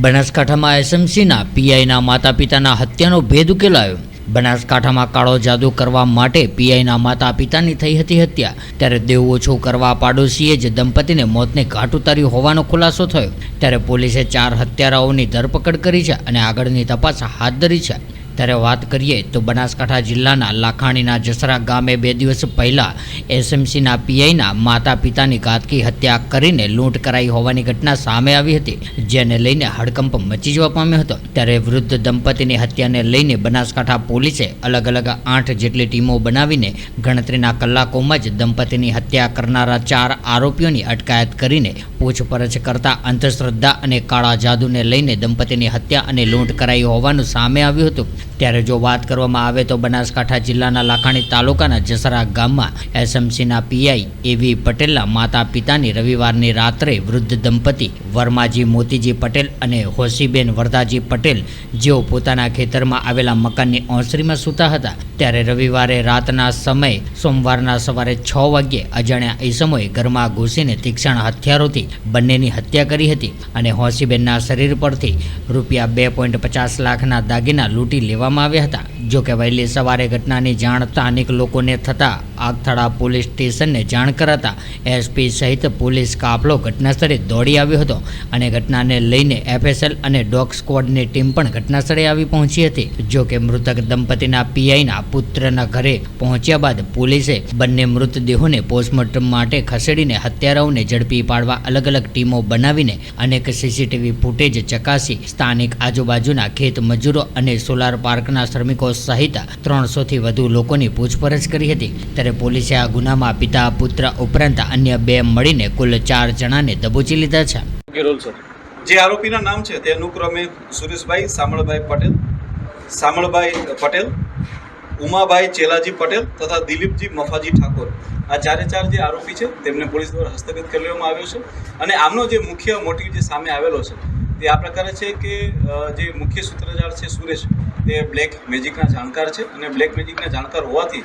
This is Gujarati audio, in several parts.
બનાસકાંઠામાં એસએમસીના, પીઆઈના માતા પિતાના હત્યાનો ભેદ ઉકેલાયો. બનાસકાંઠામાં કાળો જાદુ કરવા માટે પીઆઈના માતા પિતાની થઈ હતી હત્યા. ત્યારે દેવ ઓછું કરવા પાડોશીએ જ દંપતીને મોતને ઘાટ ઉતાર્યું હોવાનો ખુલાસો થયો. ત્યારે પોલીસે ચાર હત્યારાઓની ધરપકડ કરી છે અને આગળની તપાસ હાથ ધરી છે. ત્યારે વાત કરીએ તો બનાસકાંઠા જિલ્લાના લાખાણીના જસરા ગામે બે દિવસ પહેલાં એસએમસીના પીઆઈના માતા પિતાની ઘાતકી હત્યા કરીને લૂંટ કરાઈ હોવાની ઘટના સામે આવી હતી, જેને લઈને હડકંપ મચી જવા પામ્યો હતો. ત્યારે વૃદ્ધ દંપતીની હત્યાને લઈને બનાસકાંઠા પોલીસે અલગ અલગ આઠ જેટલી ટીમો બનાવીને ગણતરીના કલાકોમાં જ દંપતીની હત્યા કરનારા ચાર આરોપીઓની અટકાયત કરીને પૂછપરછ કરતા અંધશ્રદ્ધા અને કાળા જાદુને લઈને દંપતીની હત્યા અને લૂંટ કરાઈ હોવાનું સામે આવ્યું હતું. ત્યારે જો વાત કરવામાં આવે તો બનાસકાંઠા જિલ્લાના લાખાણી તાલુકાના જસરા ગામમાં એસએમસીના પીઆઈ એવી પટેલના માતા પિતાની રવિવારની રાત્રે વૃદ્ધ દંપતી વર્માજી મોતીજી પટેલ અને હોસીબેન વરદાજી પટેલ જેઓ પોતાના ખેતરમાં આવેલા મકાનની ઓસરીમાં સૂતા હતા, ત્યારે રવિવારે રાતના સમયે સોમવારના સવારે છ વાગ્યે અજાણ્યા ઈસમોએ ઘરમાં ઘૂસીને તીક્ષણ હથિયારોથી બંનેની હત્યા કરી હતી અને હોસીબેનના શરીર પરથી રૂપિયા બે પોઈન્ટ પચાસ લાખના દાગીના લૂંટી લેવામાં આવ્યા હતા. જો કે વહેલી સવારે ઘટનાની જાણ સ્થાનિક લોકોને થતાં આગથળા પોલીસ સ્ટેશનને જાણ કરાતા એસપી સહિત પોલીસ કાફલો ઘટનાસ્થળે દોડી આવ્યો હતો અને ઘટનાને લઈને એફએસએલ અને ડોગ સ્ક્વોડની ટીમ પણ ઘટનાસ્થળે આવી પહોંચી હતી. જો કે મૃતક દંપતીના પીઆઈના પુત્રના ઘરે પહોંચ્યા બાદ પોલીસે બંને મૃતદેહોને પોસ્ટમોર્ટમ માટે ખસેડીને હત્યારાઓને ઝડપી પાડવા અલગ અલગ ટીમો બનાવીને અનેક સીસીટીવી ફૂટેજ ચકાસી સ્થાનિક આજુબાજુના ખેત મજૂરો અને સોલાર પાર્કના શ્રમિકો સહિત ત્રણસોથી વધુ લોકોની પૂછપરછ કરી હતી. ત્યારે પોલીસે આ ગુનામાં પિતા પુત્ર ઉપરાંત અન્ય બે મળીને કુલ ચાર જણાને દબોચી લીધા છે. કે રોલ સર જે આરોપીના નામ છે તે અનુક્રમે સુરેશભાઈ સામળભાઈ પટેલ સામળભાઈ પટેલ ઉમાભાઈ ચેલાજી પટેલ તથા દિલીપજી મફાજી ઠાકોર. આ ચારે ચાર જે આરોપી છે તેમને પોલીસ દ્વારા હસ્તગત કરી લેવામાં આવ્યો છે. અને આમનો જે મુખ્ય મોટિવ જે સામે આવેલો છે તે આ પ્રકારે છે કે જે મુખ્ય સૂત્રધાર છે સુરેશ તે બ્લેક મેજિકના જાણકાર છે. અને બ્લેક મેજિકના જાણકાર હોવાથી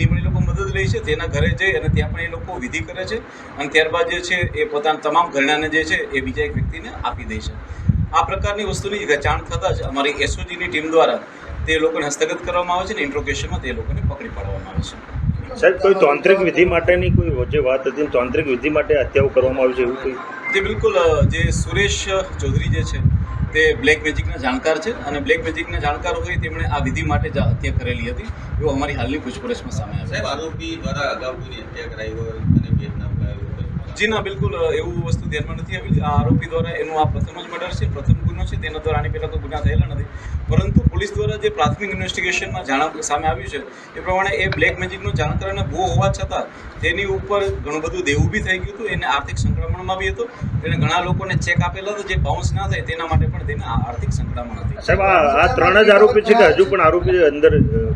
એની પણ એ લોકો મદદ લે છે તેના ઘરે જઈ અને ત્યાં પણ એ લોકો વિધિ કરે છે. અને ત્યારબાદ જે છે એ પોતાના તમામ ઘરણાને જે છે એ બીજા એક વ્યક્તિને આપી દે છે. આ પ્રકારની વસ્તુની જાણ થતાં જ અમારી એસઓજીની ટીમ દ્વારા તે લોકોને હસ્તગત કરવામાં આવે છે અને ઇન્ટ્રોગેશનમાં તે લોકોને પકડી પાડવામાં આવે છે. સાહેબ કોઈ તાંત્રિક વિધિ માટેની કોઈ જે વાત હતી તાંત્રિક વિધિ માટે હત્યાઓ કરવામાં આવી છે એવું કોઈ? તે બિલકુલ જે સુરેશ ચૌધરી જે છે તે બ્લેક મેજિકના જાણકાર છે અને બ્લેક મેજિકના જાણકાર હોય તેમણે આ વિધિ માટે જ હત્યા કરેલી હતી એવું અમારી હાલની પૂછપરછમાં સામે સાહેબ આવ્યું આરોપી દ્વારા અગાઉ હત્યા કરાઈ હોય અને ભેદના અપાયો જી ના બિલકુલ એવું વસ્તુ ધ્યાનમાં નથી આવી. આ આરોપી દ્વારા એનું આ પ્રથમ જ મર્ડર છે. પ્રથમ ગુનો છે તેના દ્વારા આની પહેલાં તો ગુના થયેલા નથી. પરંતુ પોલીસ દ્વારા જે પ્રાથમિક ઇન્વેસ્ટિગેશનમાં જાણ સામે આવ્યું છે એ પ્રમાણે એ બ્લેક મેજિકનો જાણકારીને બહુ હોવા છતાં તેની ઉપર ઘણું બધું દેવું બી થઈ ગયું હતું એને આર્થિક સંકળામણમાં બી હતું. તેને ઘણા લોકોને ચેક આપેલા હતા જે બાઉન્સ ના થાય તેના માટે પણ તેને આર્થિક સંક્રમણ હતી. સાહેબ આ ત્રણ જ આરોપી છે કે હજુ પણ આરોપી અંદર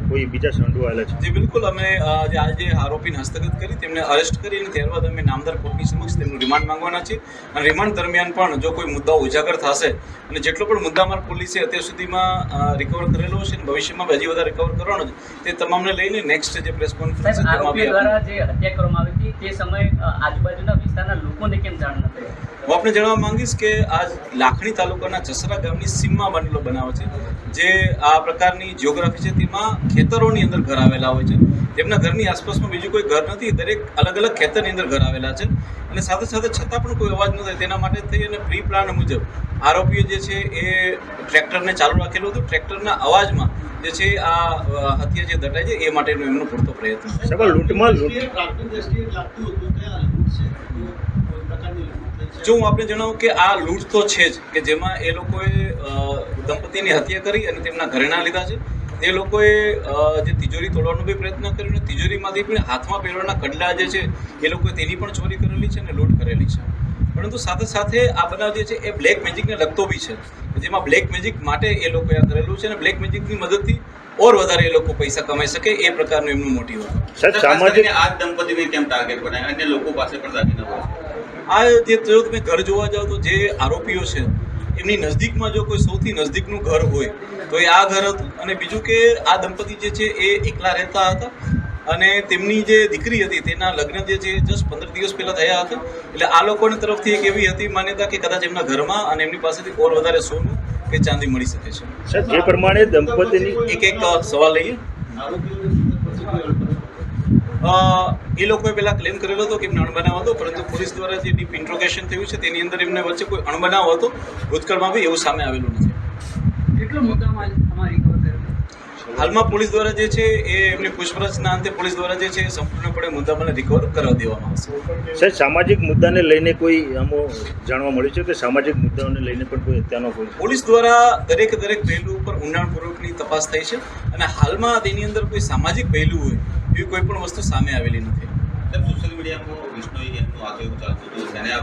કોઈ બીજા સંડોવાયેલા છે? જે બિલકુલ. અમે જે આજે આરોપીને હસ્તગત કરી તેમને અરેસ્ટ કરી અને ત્યારબાદ અમે નામદાર કોર્ટની સમક્ષ તેમનું રિમાન્ડ માંગવાના છે અને રિમાન્ડ દરમિયાન પણ જો કોઈ મુદ્દાઓ ઉજાગર થશે અને જેટલો પણ મુદ્દામાલ પોલીસે અત્યાર સુધીમાં રિકવર કરેલો છે અને ભવિષ્યમાં હજી વધારે રિકવર કરવાનો છે તે તમામને લઈને નેક્સ્ટ જે પ્રેસ કોન્ફરન્સ દ્વારા જે હત્યા કરવામાં આવી હતી તે સમયે આજુબાજુના વિસ્તારના લોકોને કેમ જાણ ન થઈ હું આપણે જણાવવા માંગીશ કે આ લાખણી તાલુકાના જસરા ગામની સીમમાં બનેલો બનાવ છે જે આ પ્રકારની જિયોગ્રાફી છે તેમાં ખેતરોની અંદર ઘર આવેલા હોય છે. તેમના ઘરની આસપાસમાં બીજું કોઈ ઘર નથી દરેક અલગ અલગ ખેતરની અંદર ઘર આવેલા છે. અને સાથે સાથે છતાં પણ કોઈ અવાજ ન થાય તેના માટે થઈ અને પ્રી પ્લાન મુજબ આરોપીઓ જે છે એ ટ્રેક્ટરને ચાલુ રાખેલું હતું. ટ્રેક્ટરના અવાજમાં જે છે આ હત્યા જે દટાય છે એ માટેનો એમનો પૂરતો પ્રયત્ન લૂંટમાં લૂંટ જો હું આપણે જણાવું કે આ લૂંટ તો છે જ કે જેમાં એ લોકોએ દંપતીની હત્યા કરી અને તેમના ઘરેણા લીધા છે. તે લોકોએ જે તિજોરી તોડવાનો બી પ્રયત્ન કર્યો અને તિજોરીમાંથી પણ હાથમાં પહેરવાના કડલા જે છે એ લોકોએ તેની પણ ચોરી કરેલી છે અને લૂંટ કરેલી છે. પરંતુ સાથે સાથે આ બનાવ જે છે એ બ્લેક મેજિકને લગતો બી છે. જેમાં બ્લેક મેજિક માટે એ લોકોએ આ કરેલું છે અને બ્લેક મેજિકની મદદથી ઓર વધારે એ લોકો પૈસા કમાઈ શકે એ પ્રકારનું એમનું મોટી હતું. સામાજિક આ દંપતીને કેમ ટાર્ગેટ બનાવ્યા? અન્ય લોકો પાસે પણ દાગીના હોય છે આ જે જો તમે ઘર જોવા જાઓ તો જે આરોપીઓ છે એમની નજદીકમાં જો કોઈ સૌથી નજદીકનું ઘર હોય તો એ આ ઘર હતું. અને બીજું કે આ દંપતી જે છે એ એકલા રહેતા હતા. અને તેમની જે દીકરી હતી તેના લગ્ન જે છે જસ્ટ પંદર દિવસ પહેલાં થયા હતા. એટલે આ લોકોની તરફથી એક એવી હતી માન્યતા કે કદાચ એમના ઘરમાં અને એમની પાસેથી ઓર વધારે સોનું કે ચાંદી મળી શકે છે. જે પ્રમાણે દંપતીની એક એક સવાલ લઈએ આરોપીઓને પછી કોઈ અડપણ અ, એ લોકોએ પહેલાં ક્લેમ કરેલો હતો કે એમને અણબનાવ હતો, પરંતુ પોલીસ દ્વારા જે ડીપ ઇન્ટ્રોગેશન થયું છે તેની અંદર એમને વચ્ચે કોઈ અણબનાવ હતો. ભૂતકાળમાં બી એવું સામે આવેલું નથી. કેટલો મુદ્દામાં અમારી હાલમાં પોલીસ દ્વારા જે છે એ એમની પૂછપરછના અંતે પોલીસ દ્વારા જે છે એ સંપૂર્ણપણે મુદ્દામાં રિકવર કરવા દેવામાં આવશે સાહેબ સામાજિક મુદ્દાને લઈને કોઈ આમો જાણવા મળ્યું છે કે સામાજિક મુદ્દાઓને લઈને પણ કોઈ અત્યારનો કોઈ પોલીસ દ્વારા દરેક દરેક પહેલું ઉપર ઊંડાણપૂર્વકની તપાસ થઈ છે અને હાલમાં તેની અંદર કોઈ સામાજિક પહેલું હોય એવી કોઈ પણ વસ્તુ સામે આવેલી નથી સોશિયલ મીડિયામાં વિષ્ણુ ગેમનું આગે ચાલતું હતું તેને આ.